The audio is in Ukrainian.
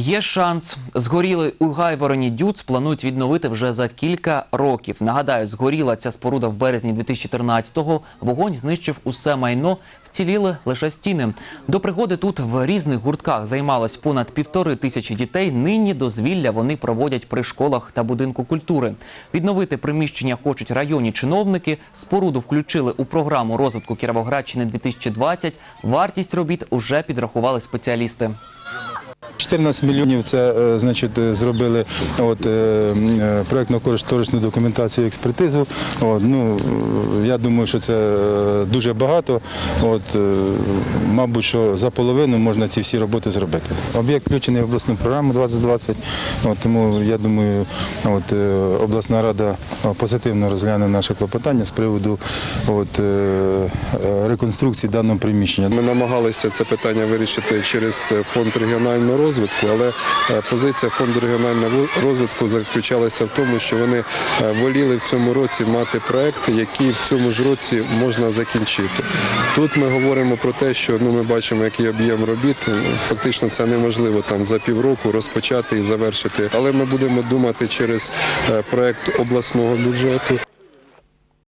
Є шанс. Згоріли у Гайвороні Дюц планують відновити вже за кілька років. Нагадаю, згоріла ця споруда в березні 2014-го. Вогонь знищив усе майно, вціліли лише стіни. До пригоди тут в різних гуртках займалось понад півтори тисячі дітей. Нині дозвілля вони проводять при школах та будинку культури. Відновити приміщення хочуть районні чиновники. Споруду включили у програму розвитку Кіровоградщини 2020. Вартість робіт уже підрахували спеціалісти. 14 мільйонів це е, значить е, зробили от, е, проєктно-кошторисну документацію і експертизу. От, ну, я думаю, що це дуже багато. От, мабуть, що за половину можна ці всі роботи зробити. Об'єкт включений в обласну програму 2020, от, тому я думаю, от, обласна рада позитивно розгляне наше клопотання з приводу от, е, е, реконструкції даного приміщення. Ми намагалися це питання вирішити через фонд регіонального розвитку, але е, позиція фонду регіонального розвитку заключалася в тому, що вони воліли в цьому році мати проекти, які в цьому ж році можна закінчити. Тут ми говоримо про те, що ну ми бачимо, який об'єм робіт. Фактично це неможливо там за півроку розпочати і завершити. Але ми будемо думати через проект обласного do budžetu.